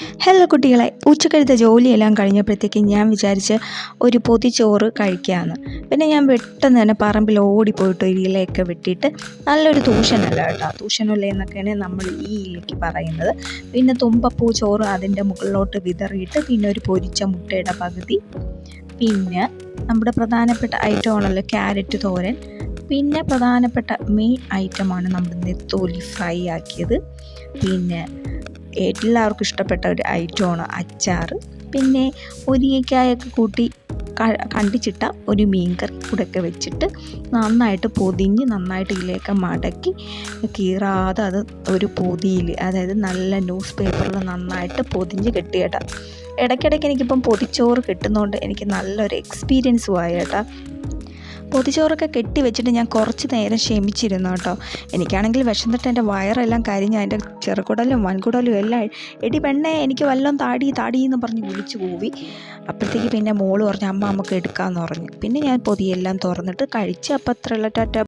Hello കുട്ടികളെ ഉച്ചക്കഴുത്ത ജോലിയെല്ലാം കഴിഞ്ഞപ്പോഴത്തേക്കും ഞാൻ വിചാരിച്ച് ഒരു പൊതിച്ചോറ് കഴിക്കാമെന്ന് പിന്നെ ഞാൻ പെട്ടെന്ന് തന്നെ പറമ്പിൽ ഓടിപ്പോയിട്ട് ഒരു ഇലയൊക്കെ വെട്ടിയിട്ട് നല്ലൊരു തൂഷനല്ല കേട്ടോ. തൂഷനല്ല എന്നൊക്കെയാണ് നമ്മൾ ഈ ഇലയ്ക്ക് പറയുന്നത്. പിന്നെ തുമ്പപ്പൂ ചോറ് അതിന്റെ മുകളിലോട്ട് വിതറിയിട്ട് പിന്നെ ഒരു പൊരിച്ച മുട്ടയുടെ പകുതി. പിന്നെ നമ്മുടെ പ്രധാനപ്പെട്ട ഐറ്റം ആണല്ലോ ക്യാരറ്റ് തോരൻ. പിന്നെ പ്രധാനപ്പെട്ട മെയിൻ ഐറ്റമാണ് നമ്മുടെ നെത്തോലി ഫ്രൈ ആക്കിയത്. പിന്നെ എല്ലാവർക്കും ഇഷ്ടപ്പെട്ട ഒരു ഐറ്റമാണ് അച്ചാർ പിന്നെ മുരിങ്ങയ്ക്കായൊക്കെ കൂട്ടി കണ്ടിച്ചിട്ട ഒരു മീൻകറി കൂടെ ഒക്കെ വെച്ചിട്ട് നന്നായിട്ട് പൊതിഞ്ഞ് നന്നായിട്ട് ഇതിലേക്ക് മടക്കി കീറാതെ അത് ഒരു പൊതിയിൽ അതായത് നല്ല ന്യൂസ് പേപ്പറിൽ നന്നായിട്ട് പൊതിഞ്ഞ് കെട്ടിയേട്ടാ ഇടയ്ക്കിടയ്ക്ക് എനിക്കിപ്പം പൊതിച്ചോറ് കിട്ടുന്നതുകൊണ്ട് എനിക്ക് നല്ലൊരു എക്സ്പീരിയൻസും ആയി കേട്ടോ. പൊതിച്ചോറൊക്കെ കെട്ടി വെച്ചിട്ട് ഞാൻ കുറച്ച് നേരം ക്ഷമിച്ചിരുന്നു കേട്ടോ. എനിക്കാണെങ്കിൽ വിശന്നിട്ട് എന്റെ വയറെല്ലാം കരിഞ്ഞ് അതിന്റെ ചെറുകുടലും വൻകുടലും എല്ലാം എടി പെണ്ണേ എനിക്ക് വല്ലതും താടി താടി എന്ന് പറഞ്ഞ് വിളിച്ചു കൂവി. അപ്പോഴത്തേക്ക് പിന്നെ മോൾ പറഞ്ഞു അമ്മ നമുക്ക് എടുക്കാമെന്ന് പറഞ്ഞു. പിന്നെ ഞാൻ പൊതിയെല്ലാം തുറന്നിട്ട് കഴിച്ച് അപ്പം അത്രയുള്ള. ടാറ്റ